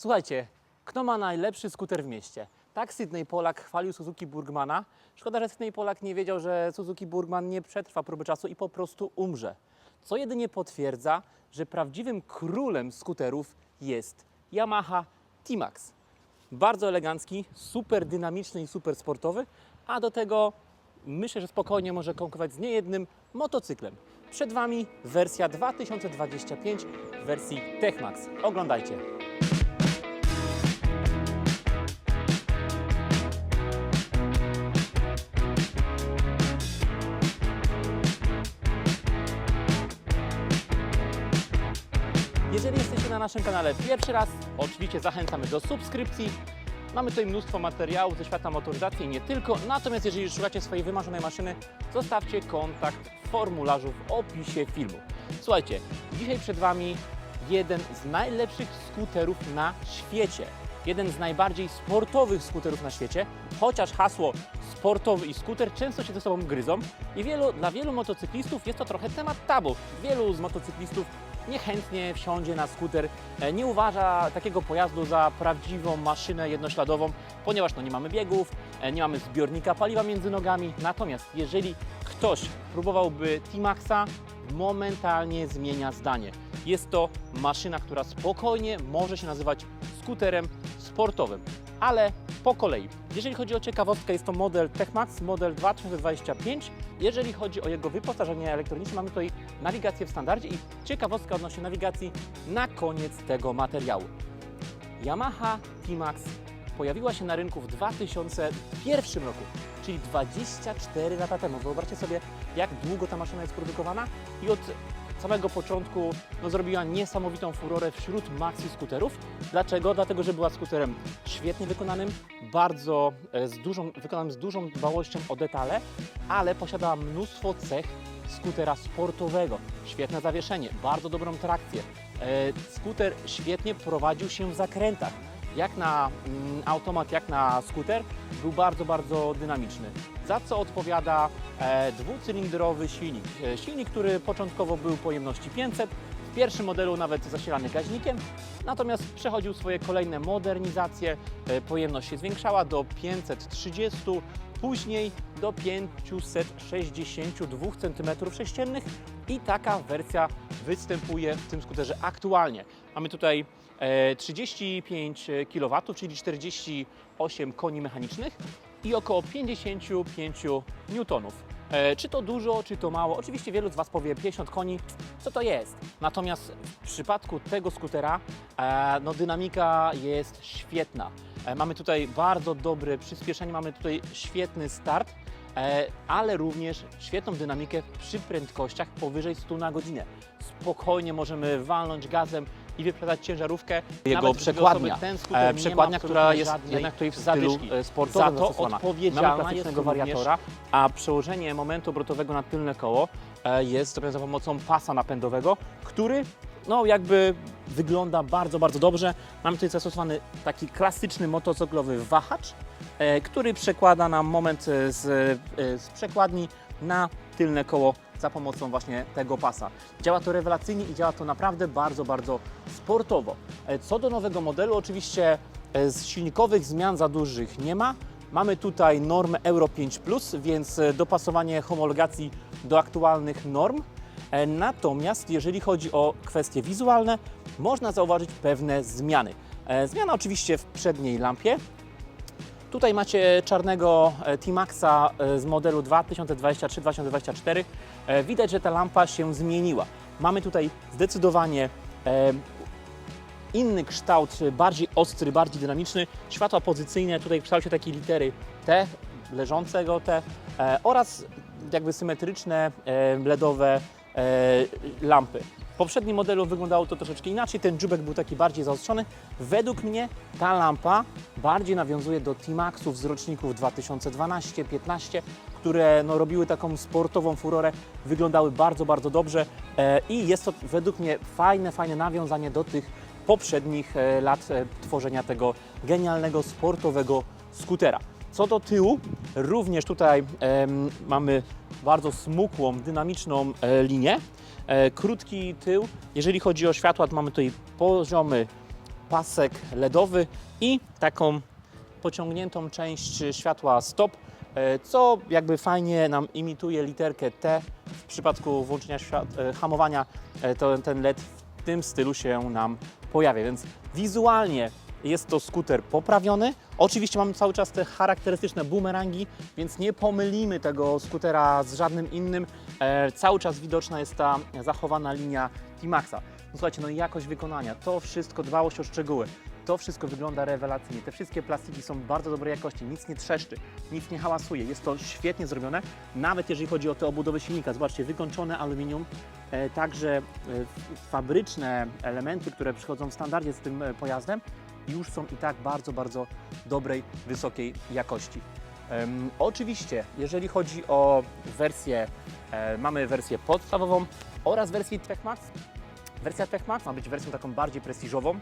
Słuchajcie, kto ma najlepszy skuter w mieście? Tak Sydney Polak chwalił Suzuki Burgmana. Szkoda, że Sydney Polak nie wiedział, że Suzuki Burgman nie przetrwa próby czasu i po prostu umrze. Co jedynie potwierdza, że prawdziwym królem skuterów jest Yamaha T-Max. Bardzo elegancki, super dynamiczny i super sportowy, a do tego myślę, że spokojnie może konkurować z niejednym motocyklem. Przed Wami wersja 2025 w wersji Techmax. Oglądajcie. Jeżeli jesteście na naszym kanale pierwszy raz, oczywiście zachęcamy do subskrypcji. Mamy tutaj mnóstwo materiałów ze świata motoryzacji i nie tylko. Natomiast jeżeli szukacie swojej wymarzonej maszyny, zostawcie kontakt w formularzu w opisie filmu. Słuchajcie, dzisiaj przed Wami jeden z najlepszych skuterów na świecie. Jeden z najbardziej sportowych skuterów na świecie, chociaż hasło sportowy i skuter często się ze sobą gryzą i wielu, dla wielu motocyklistów jest to trochę temat tabu. Wielu z motocyklistów niechętnie wsiądzie na skuter, e, nie uważa takiego pojazdu za prawdziwą maszynę jednośladową, ponieważ no, nie mamy biegów, e, nie mamy zbiornika paliwa między nogami. Natomiast jeżeli ktoś próbowałby T-Maxa, momentalnie zmienia zdanie. Jest to maszyna, która spokojnie może się nazywać skuterem sportowym, ale po kolei. Jeżeli chodzi o ciekawostkę, jest to model TechMax, model 2025. Jeżeli chodzi o jego wyposażenie elektroniczne, mamy tutaj nawigację w standardzie i ciekawostka odnośnie nawigacji na koniec tego materiału. Yamaha T-Max pojawiła się na rynku w 2001 roku, czyli 24 lata temu. Wyobraźcie sobie, jak długo ta maszyna jest produkowana i od samego początku no, zrobiła niesamowitą furorę wśród maxi skuterów. Dlaczego? Dlatego, że była skuterem świetnie wykonanym, bardzo e, z dużą, wykonanym z dużą dbałością o detale, ale posiadała mnóstwo cech skutera sportowego. Świetne zawieszenie, bardzo dobrą trakcję. E, skuter świetnie prowadził się w zakrętach. Jak na mm, automat, jak na skuter, był bardzo, bardzo dynamiczny. Za co odpowiada e, dwucylindrowy silnik. E, silnik, który początkowo był pojemności 500, w pierwszym modelu nawet zasilany gaźnikiem, natomiast przechodził swoje kolejne modernizacje. E, pojemność się zwiększała do 530, później do 562 cm3 i taka wersja występuje w tym skuterze aktualnie. Mamy tutaj 35 kW, czyli 48 koni mechanicznych i około 55 newtonów. E, Czy to dużo, czy to mało? Oczywiście wielu z Was powie 50 koni, co to jest? Natomiast w przypadku tego skutera e, no, dynamika jest świetna. E, Mamy tutaj bardzo dobre przyspieszenie, mamy tutaj świetny start, e, ale również świetną dynamikę przy prędkościach powyżej 100 na godzinę. Spokojnie możemy walnąć gazem i wyprzedzać ciężarówkę. Jego Nawet przekładnia, e, przekładnia, która jest jednak tutaj w stylu zadyszki. e, sportowym Za to odpowiedzialna jest wariatora, a przełożenie momentu obrotowego na tylne koło e, jest zrobione za pomocą pasa napędowego, który no jakby wygląda bardzo, bardzo dobrze. Mamy tutaj zastosowany taki klasyczny motocyklowy wahacz, e, który przekłada nam moment e, z, e, z przekładni na tylne koło za pomocą właśnie tego pasa. Działa to rewelacyjnie i działa to naprawdę bardzo, bardzo sportowo. E, Co do nowego modelu, oczywiście e, z silnikowych zmian za dużych nie ma. Mamy tutaj normę Euro 5, więc e, dopasowanie homologacji do aktualnych norm. Natomiast jeżeli chodzi o kwestie wizualne, można zauważyć pewne zmiany. Zmiana oczywiście w przedniej lampie. Tutaj macie czarnego e, T-Maxa e, z modelu 2023-2024. E, Widać, że ta lampa się zmieniła. Mamy tutaj zdecydowanie inny kształt, bardziej ostry, bardziej dynamiczny. Światła pozycyjne tutaj w kształcie takiej litery T, leżącego T oraz jakby symetryczne LEDowe lampy. Poprzednim modelu wyglądało to troszeczkę inaczej, ten dziubek był taki bardziej zaostrzony. Według mnie ta lampa bardziej nawiązuje do T-Maxów z roczników 2012-15, które no, robiły taką sportową furorę, wyglądały bardzo, bardzo dobrze e, i jest to według mnie fajne, fajne nawiązanie do tych poprzednich e, lat e, tworzenia tego genialnego, sportowego skutera. Co do tyłu, również tutaj mamy bardzo smukłą, dynamiczną e, linię. E, krótki tył. Jeżeli chodzi o światła, to mamy tutaj poziomy pasek LEDowy i taką pociągniętą część światła stop, e, co jakby fajnie nam imituje literkę T. W przypadku włączenia e, hamowania e, to ten LED w tym stylu się nam pojawia, więc wizualnie jest to skuter poprawiony. Oczywiście mamy cały czas te charakterystyczne boomerangi, więc nie pomylimy tego skutera z żadnym innym. E, cały czas widoczna jest ta zachowana linia T-Maxa. No słuchajcie, no jakość wykonania, to wszystko, dbałość o szczegóły, to wszystko wygląda rewelacyjnie. Te wszystkie plastiki są bardzo dobrej jakości, nic nie trzeszczy, nic nie hałasuje. Jest to świetnie zrobione, nawet jeżeli chodzi o te obudowy silnika. Zobaczcie, wykończone aluminium, e, także e, fabryczne elementy, które przychodzą w standardzie z tym e, pojazdem, już są i tak bardzo, bardzo dobrej, wysokiej jakości. Em, oczywiście, jeżeli chodzi o wersję, e, mamy wersję podstawową oraz wersję TechMax. Wersja TechMax ma być wersją taką bardziej prestiżową,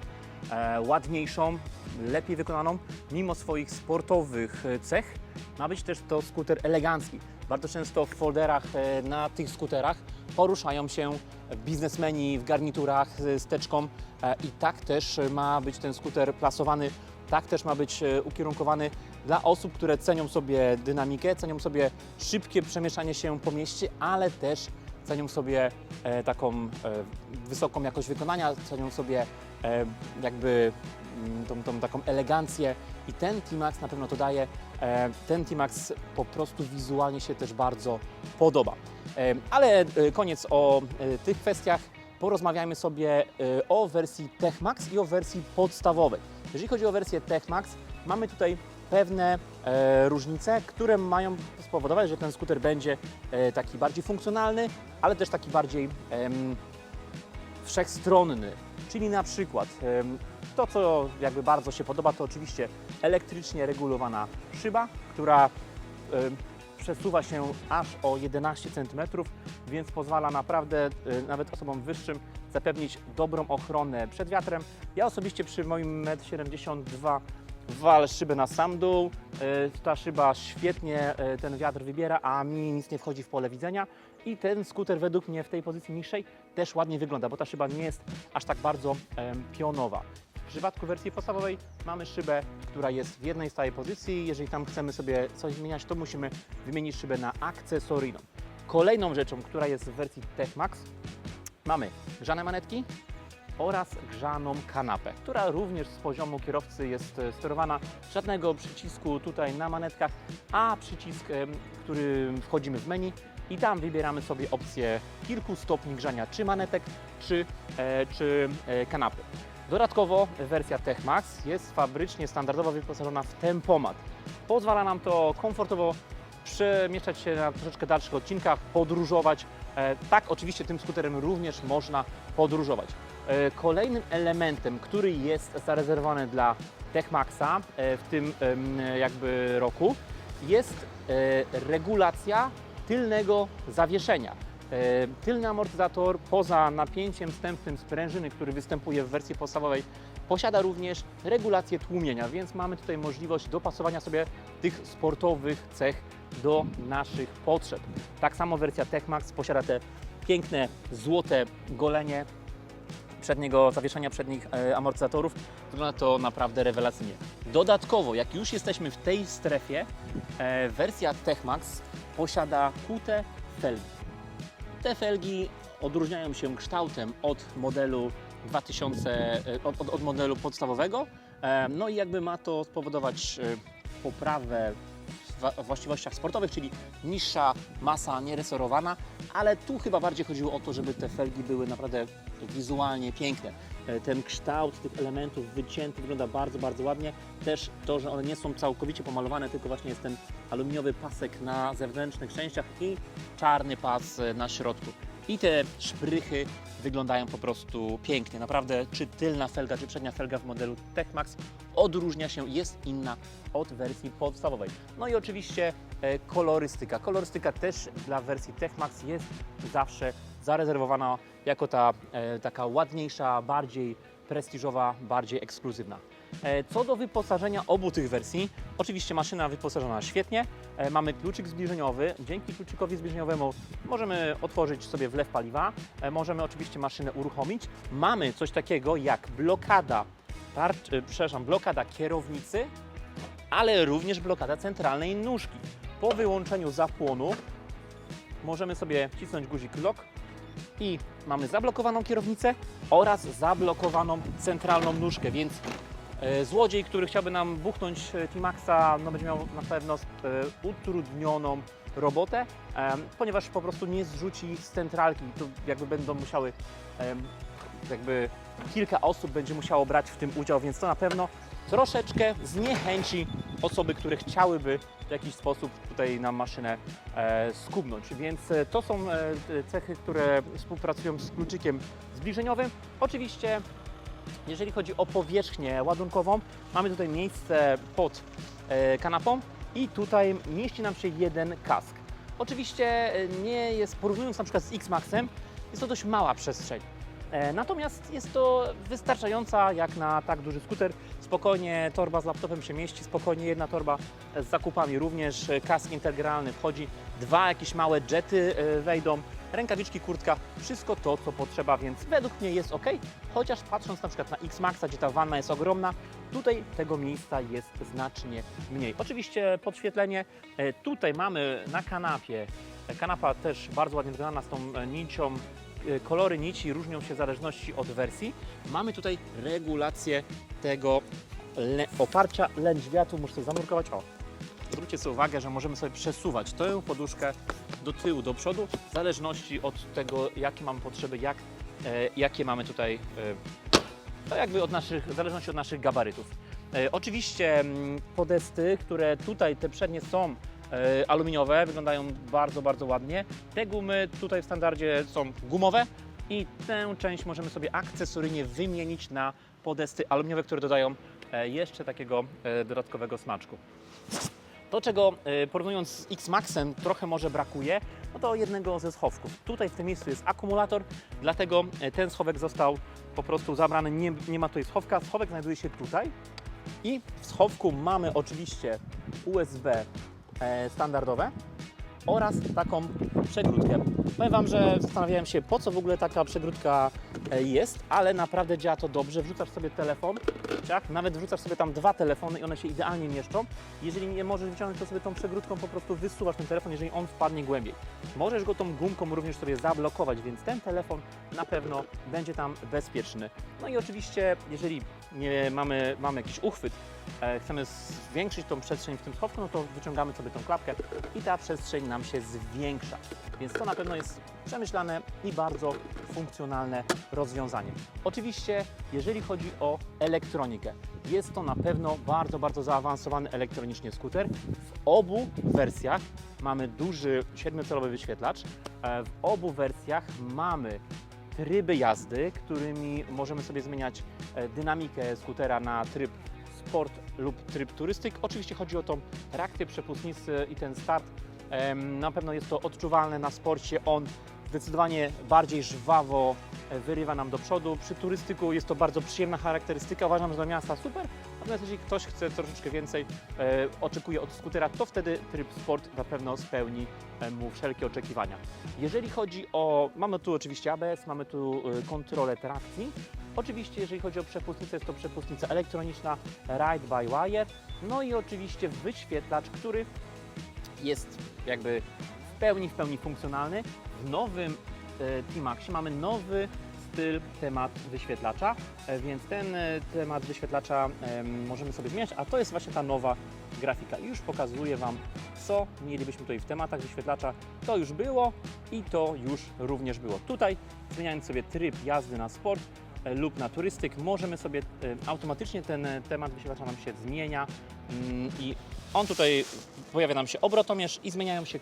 e, ładniejszą, lepiej wykonaną, mimo swoich sportowych e, cech. Ma być też to skuter elegancki. Bardzo często w folderach e, na tych skuterach poruszają się biznesmeni w garniturach z teczką e, i tak też ma być ten skuter plasowany, tak też ma być e, ukierunkowany dla osób, które cenią sobie dynamikę, cenią sobie szybkie przemieszczanie się po mieście, ale też cenią sobie e, taką e, wysoką jakość wykonania, cenią sobie e, jakby mm, tą, tą taką elegancję i ten T-Max na pewno to daje. E, ten T-Max po prostu wizualnie się też bardzo podoba. E, ale e, koniec o e, tych kwestiach. Porozmawiajmy sobie e, o wersji TechMax i o wersji podstawowej. Jeżeli chodzi o wersję TechMax, mamy tutaj pewne e, różnice, które mają spowodować, że ten skuter będzie e, taki bardziej funkcjonalny, ale też taki bardziej em, wszechstronny. Czyli na przykład em, to, co jakby bardzo się podoba, to oczywiście elektrycznie regulowana szyba, która przesuwa się aż o 11 cm, więc pozwala naprawdę e, nawet osobom wyższym zapewnić dobrą ochronę przed wiatrem. Ja osobiście przy moim 1,72 m walę szybę na sam dół. E, Ta szyba świetnie e, ten wiatr wybiera, a mi nic nie wchodzi w pole widzenia. I ten skuter według mnie w tej pozycji niższej też ładnie wygląda, bo ta szyba nie jest aż tak bardzo pionowa. W przypadku wersji podstawowej mamy szybę, która jest w jednej stałej pozycji. Jeżeli tam chcemy sobie coś zmieniać, to musimy wymienić szybę na akcesoryjną. Kolejną rzeczą, która jest w wersji TechMax, mamy grzane manetki oraz grzaną kanapę, która również z poziomu kierowcy jest e, sterowana. Żadnego przycisku tutaj na manetkach, a przycisk, który wchodzimy w menu i tam wybieramy sobie opcję kilku stopni grzania, czy manetek, czy, e, czy e, kanapy. Dodatkowo wersja TechMax jest fabrycznie standardowo wyposażona w tempomat. Pozwala nam to komfortowo przemieszczać się na troszeczkę dalszych odcinkach, podróżować. E, Tak, oczywiście tym skuterem również można podróżować. E, Kolejnym elementem, który jest zarezerwowany dla TechMaxa e, w tym jakby roku jest regulacja tylnego zawieszenia. E, Tylny amortyzator poza napięciem wstępnym sprężyny, który występuje w wersji podstawowej, posiada również regulację tłumienia, więc mamy tutaj możliwość dopasowania sobie tych sportowych cech do naszych potrzeb. Tak samo wersja TechMax posiada te piękne złote golenie przedniego zawieszenia przednich e, amortyzatorów. Wygląda to naprawdę rewelacyjnie. Dodatkowo, jak już jesteśmy w tej strefie, e, wersja TechMax posiada kute felgi. Te felgi odróżniają się kształtem od modelu 2000, e, od, od, od modelu podstawowego. E, No i jakby ma to spowodować e, poprawę w właściwościach sportowych, czyli niższa masa nieresorowana, ale tu chyba bardziej chodziło o to, żeby te felgi były naprawdę wizualnie piękne. E, Ten kształt tych elementów wycięty wygląda bardzo, bardzo ładnie. Też to, że one nie są całkowicie pomalowane, tylko właśnie jest ten aluminiowy pasek na zewnętrznych częściach i czarny pas e, na środku. I te szprychy wyglądają po prostu pięknie. Naprawdę, czy tylna felga, czy przednia felga w modelu TechMax odróżnia się, jest inna od wersji podstawowej. No i oczywiście e, kolorystyka. Kolorystyka też dla wersji TechMax jest zawsze zarezerwowana jako ta e, taka ładniejsza, bardziej prestiżowa, bardziej ekskluzywna. E, Co do wyposażenia obu tych wersji, oczywiście maszyna wyposażona świetnie. E, Mamy kluczyk zbliżeniowy. Dzięki kluczykowi zbliżeniowemu możemy otworzyć sobie wlew paliwa. Możemy oczywiście maszynę uruchomić. Mamy coś takiego jak blokada przepraszam, blokada kierownicy, ale również blokada centralnej nóżki. Po wyłączeniu zapłonu możemy sobie wcisnąć guzik lock i mamy zablokowaną kierownicę oraz zablokowaną centralną nóżkę, więc e, złodziej, który chciałby nam buchnąć e, T-Maxa, no będzie miał na pewno e, utrudnioną robotę, ponieważ po prostu nie zrzuci z centralki. Tu jakby będą musiały, jakby kilka osób będzie musiało brać w tym udział, więc to na pewno troszeczkę zniechęci osoby, które chciałyby w jakiś sposób tutaj nam maszynę e, skubnąć. Więc e, to są e, cechy, które współpracują z kluczykiem zbliżeniowym. Oczywiście jeżeli chodzi o powierzchnię ładunkową, mamy tutaj miejsce pod e, kanapą i tutaj mieści nam się jeden kask. Oczywiście nie jest, porównując na przykład z X-Maxem, jest to dość mała przestrzeń. E, Natomiast jest to wystarczająca jak na tak duży skuter. Spokojnie torba z laptopem się mieści, spokojnie jedna torba z zakupami również, e, kask integralny wchodzi, dwa jakieś małe jety e, wejdą, rękawiczki, kurtka, wszystko to, co potrzeba, więc według mnie jest ok. Chociaż patrząc na przykład na X-Maxa, gdzie ta wanna jest ogromna, tutaj tego miejsca jest znacznie mniej. Oczywiście podświetlenie, tutaj mamy na kanapie, kanapa też bardzo ładnie wykonana z tą nicią, e, kolory nici różnią się w zależności od wersji. Mamy tutaj regulację tego le- oparcia lędźwiatu, muszę sobie zanurkować, o, Zwróćcie sobie uwagę, że możemy sobie przesuwać tę poduszkę do tyłu, do przodu, w zależności od tego, jakie mamy potrzeby, jak, e, jakie mamy tutaj, e, to jakby od naszych, w zależności od naszych gabarytów. E, oczywiście mm, podesty, które tutaj, te przednie są aluminiowe, wyglądają bardzo, bardzo ładnie. Te gumy tutaj w standardzie są gumowe i tę część możemy sobie akcesoryjnie wymienić na podesty aluminiowe, które dodają e, jeszcze takiego e, dodatkowego smaczku. To, czego e, porównując z X-Maxem trochę może brakuje, no to jednego ze schowków. Tutaj w tym miejscu jest akumulator, dlatego e, ten schowek został po prostu zabrany, nie, nie ma tutaj schowka. Schowek znajduje się tutaj i w schowku mamy oczywiście USB e, standardowe oraz taką przegródkę. Powiem Wam, że zastanawiałem się, po co w ogóle taka przegródka e, jest, ale naprawdę działa to dobrze. Wrzucasz sobie telefon, tak? nawet wrzucasz sobie tam dwa telefony i one się idealnie mieszczą. Jeżeli nie możesz wyciągnąć, to sobie tą przegródką po prostu wysuwasz ten telefon, jeżeli on wpadnie głębiej. Możesz go tą gumką również sobie zablokować, więc ten telefon na pewno będzie tam bezpieczny. No i oczywiście, jeżeli nie mamy, mamy jakiś uchwyt, e, chcemy zwiększyć tą przestrzeń w tym schowku, no to wyciągamy sobie tą klapkę i ta przestrzeń nam się zwiększa. Więc to na pewno jest przemyślane i bardzo funkcjonalne rozwiązanie. Oczywiście, jeżeli chodzi o elektronikę, jest to na pewno bardzo, bardzo zaawansowany elektronicznie skuter. W obu wersjach mamy duży 7-calowy wyświetlacz. E, W obu wersjach mamy tryby jazdy, którymi możemy sobie zmieniać e, dynamikę skutera na tryb sport lub tryb turystyk. Oczywiście chodzi o tą reakcję przepustnicy i ten start. Na pewno jest to odczuwalne na sporcie. On zdecydowanie bardziej żwawo e, wyrywa nam do przodu. Przy turystyku jest to bardzo przyjemna charakterystyka. Uważam, że dla miasta super. Natomiast jeśli ktoś chce troszeczkę więcej, e, oczekuje od skutera, to wtedy tryb sport na pewno spełni e, mu wszelkie oczekiwania. Jeżeli chodzi o, mamy tu oczywiście ABS, mamy tu e, kontrolę trakcji. Oczywiście, jeżeli chodzi o przepustnicę, jest to przepustnica elektroniczna Ride by Wire. No i oczywiście wyświetlacz, który jest jakby w pełni, w pełni funkcjonalny. W nowym e, T-Maxie mamy nowy styl, temat wyświetlacza, e, więc ten e, temat wyświetlacza em, możemy sobie zmieniać, a to jest właśnie ta nowa grafika. Już pokazuję Wam, co mielibyśmy tutaj w tematach wyświetlacza. To już było i to już również było. Tutaj zmieniając sobie tryb jazdy na sport, e, lub na turystyk, możemy sobie automatycznie ten temat wyświetlacza nam się zmienia mm, i on tutaj pojawia nam się obrotomierz i zmieniają się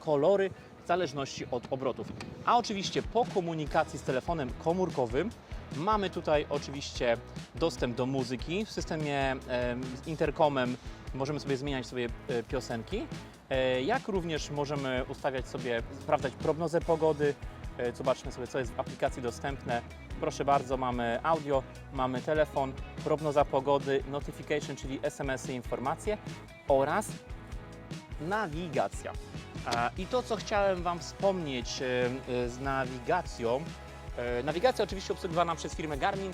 kolory zależności od obrotów. A oczywiście po komunikacji z telefonem komórkowym mamy tutaj oczywiście dostęp do muzyki. W systemie em, z interkomem możemy sobie zmieniać sobie e, piosenki, e, jak również możemy ustawiać sobie, sprawdzać prognozę pogody. E, Zobaczmy sobie, co jest w aplikacji dostępne. Proszę bardzo, mamy audio, mamy telefon, prognoza pogody, notification, czyli SMS-y, informacje oraz nawigacja. I to, co chciałem Wam wspomnieć e, e, z nawigacją, e, nawigacja oczywiście obsługiwana przez firmę Garmin,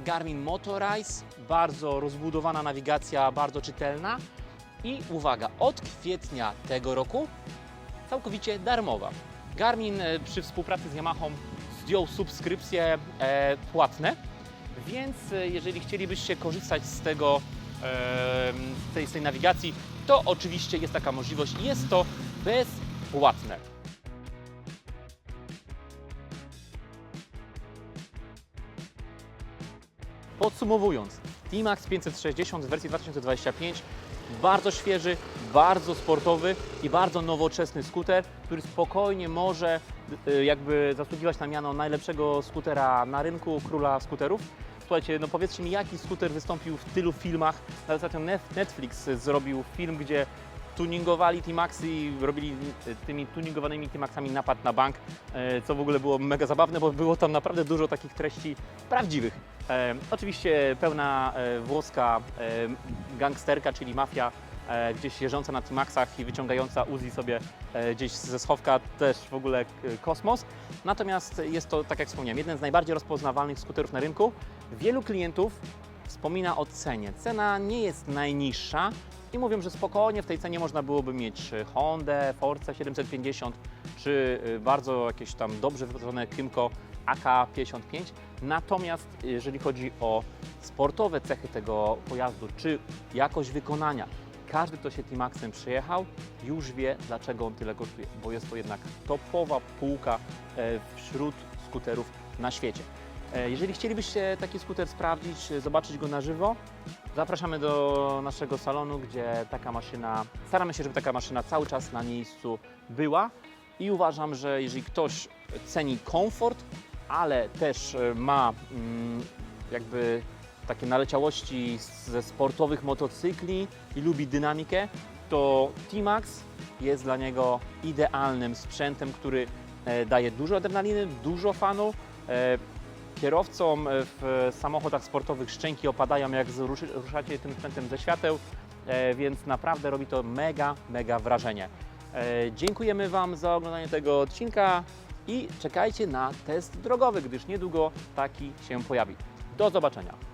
Garmin Motorize, bardzo rozbudowana nawigacja, bardzo czytelna. I uwaga, od kwietnia tego roku całkowicie darmowa. Garmin przy współpracy z Yamahą zdjął subskrypcje płatne, więc jeżeli chcielibyście korzystać z tego, z tej, z tej nawigacji, to oczywiście jest taka możliwość jest to bezpłatne. Podsumowując, T-Max 560 w wersji 2025 bardzo świeży, bardzo sportowy i bardzo nowoczesny skuter, który spokojnie może y, jakby zasługiwać na miano najlepszego skutera na rynku, króla skuterów. Słuchajcie, no powiedzcie mi, jaki skuter wystąpił w tylu filmach. Nawet ostatnio Netflix zrobił film, gdzie tuningowali T-Maxy i robili y, tymi tuningowanymi T-Maxami napad na bank, e, co w ogóle było mega zabawne, bo było tam naprawdę dużo takich treści prawdziwych. E, oczywiście pełna e, włoska e, gangsterka, czyli mafia, e, gdzieś jeżdżąca na T-Maxach i wyciągająca Uzi sobie e, gdzieś ze schowka, też w ogóle e, kosmos. Natomiast jest to, tak jak wspomniałem, jeden z najbardziej rozpoznawalnych skuterów na rynku. Wielu klientów wspomina o cenie. Cena nie jest najniższa i mówią, że spokojnie w tej cenie można byłoby mieć Hondę, Force 750 czy e, bardzo jakieś tam dobrze wyposażone Kymco AK55. Natomiast jeżeli chodzi o sportowe cechy tego pojazdu, czy jakość wykonania, każdy, kto się T-Maxem przyjechał, już wie, dlaczego on tyle kosztuje, bo jest to jednak topowa półka e, wśród skuterów na świecie. E, Jeżeli chcielibyście taki skuter sprawdzić, zobaczyć go na żywo, zapraszamy do naszego salonu, gdzie taka maszyna, staramy się, żeby taka maszyna cały czas na miejscu była i uważam, że jeżeli ktoś ceni komfort, ale też e, ma mm, jakby takie naleciałości ze sportowych motocykli i lubi dynamikę, to T-Max jest dla niego idealnym sprzętem, który e, daje dużo adrenaliny, dużo fanu. Kierowcom e, w samochodach sportowych szczęki opadają, jak ruszacie tym sprzętem ze świateł, e, więc naprawdę robi to mega, mega wrażenie. E, Dziękujemy Wam za oglądanie tego odcinka i czekajcie na test drogowy, gdyż niedługo taki się pojawi. Do zobaczenia.